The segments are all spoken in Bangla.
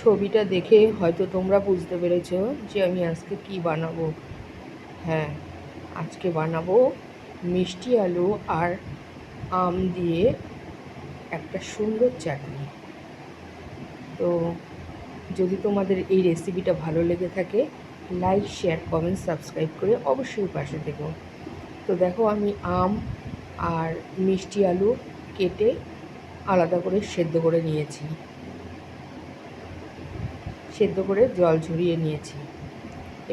ছবিটা দেখে হয়তো তোমরা বুঝতে পেরেছ যে আমি আজকে কি বানাবো। হ্যাঁ আজকে বানাবো মিষ্টি আলু আর আম দিয়ে একটা সুন্দর চাটনি। তো যদি তোমাদের এই রেসিপিটা ভালো লেগে থাকে লাইক শেয়ার কমেন্ট সাবস্ক্রাইব করে অবশ্যই পাশে থেকো। তো দেখো আমি আম আর মিষ্টি আলু কেটে আলাদা করে সেদ্ধ করে নিয়েছি। সেদ্ধ করে জল ঝরিয়ে নিয়েছি।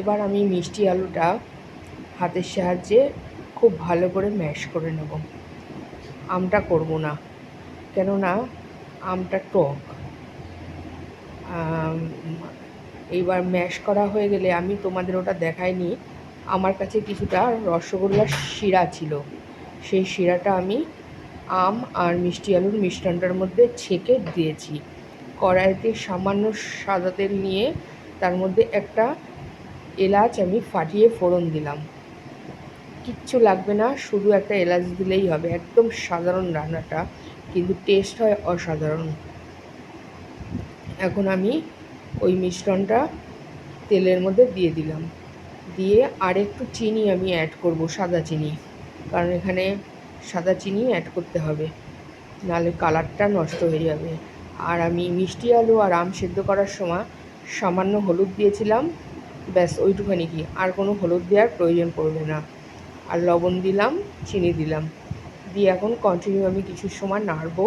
এবার আমি মিষ্টি আলুটা হাতের সাহায্যে খুব ভালো করে ম্যাশ করে নেব। আমটা করব না, কেননা আমটা টক। এইবার ম্যাশ করা হয়ে গেলে আমি তোমাদের ওটা দেখাইনি, আমার কাছে কিছুটা রসগোল্লার শিরা ছিল। সেই শিরাটা আমি আম আর মিষ্টি আলুর মিষ্টানটার মধ্যে ছেঁকে দিয়েছি। কড়াইতে সামান্য সাদা তেল নিয়ে তার মধ্যে একটা এলাচ আমি ফাটিয়ে ফোড়ন দিলাম। কিচ্ছু লাগবে না, শুধু একটা এলাচ দিলেই হবে। একদম সাধারণ রান্নাটা, কিন্তু টেস্ট হয় অসাধারণ। এখন আমি ওই মিশ্রণটা তেলের মধ্যে দিয়ে দিলাম। দিয়ে আর একটু চিনি আমি অ্যাড করব, সাদা চিনি। কারণ এখানে সাদা চিনি অ্যাড করতে হবে। নাহলে কালারটা নষ্ট হয়ে যাবে। আর আমি মিষ্টি আলু আর আম সেদ্ধ করার সময় সামান্য হলুদ দিয়েছিলাম। ব্যাস, ওইটুখানি কি। আর কোনো হলুদ দেওয়ার প্রয়োজন পড়বে না। আর লবণ দিলাম, চিনি দিলাম। দিয়ে এখন কন্টিনিউ আমি কিছু সময় নাড়বো।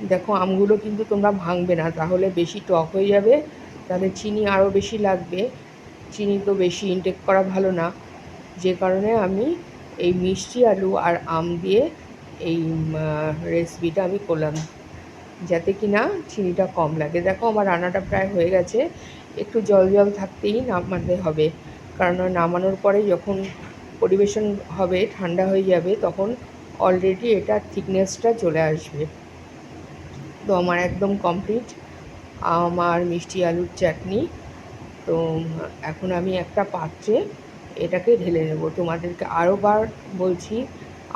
দেখো, আমগুলো কিন্তু তোমরা ভাঙবে না, তাহলে বেশি টক হয়ে যাবে। তাহলে চিনি আরও বেশি লাগবে। চিনি তো বেশি ইনটেক করা ভালো না। যে কারণে আমি এই মিষ্টি আলু আর আম দিয়ে এই রেসিপিটা আমি করলাম। যাতে কি না চিনিটা কম লাগে। দেখো আমার রান্নাটা প্রায় হয়ে গেছে। একটু জল জল থাকতেই নামাতে হবে। কারণ নামানোর পরে যখন পরিবেশন হবে, ঠান্ডা হয়ে যাবে, তখন অলরেডি এটা থিকনেসটা চলে আসবে। তো আমার একদম কমপ্লিট আমার মিষ্টি আলুর চাটনি। তো এখন আমি একটা পাত্রে এটাকে ঢেলে নেব। তোমাদেরকে আরও বার বলছি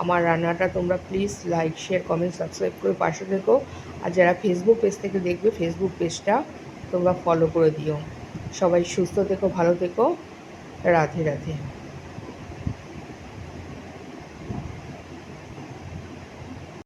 আমার রান্নাটা তোমরা please like share comment subscribe করে পাশে থেকো। আর যারা ফেসবুক পেজ থেকে দেখবে ফেসবুক পেজটা তোমরা ফলো করে দিও। সবাই সুস্থ থেকো, ভালো থেকো। রাধে রাধে।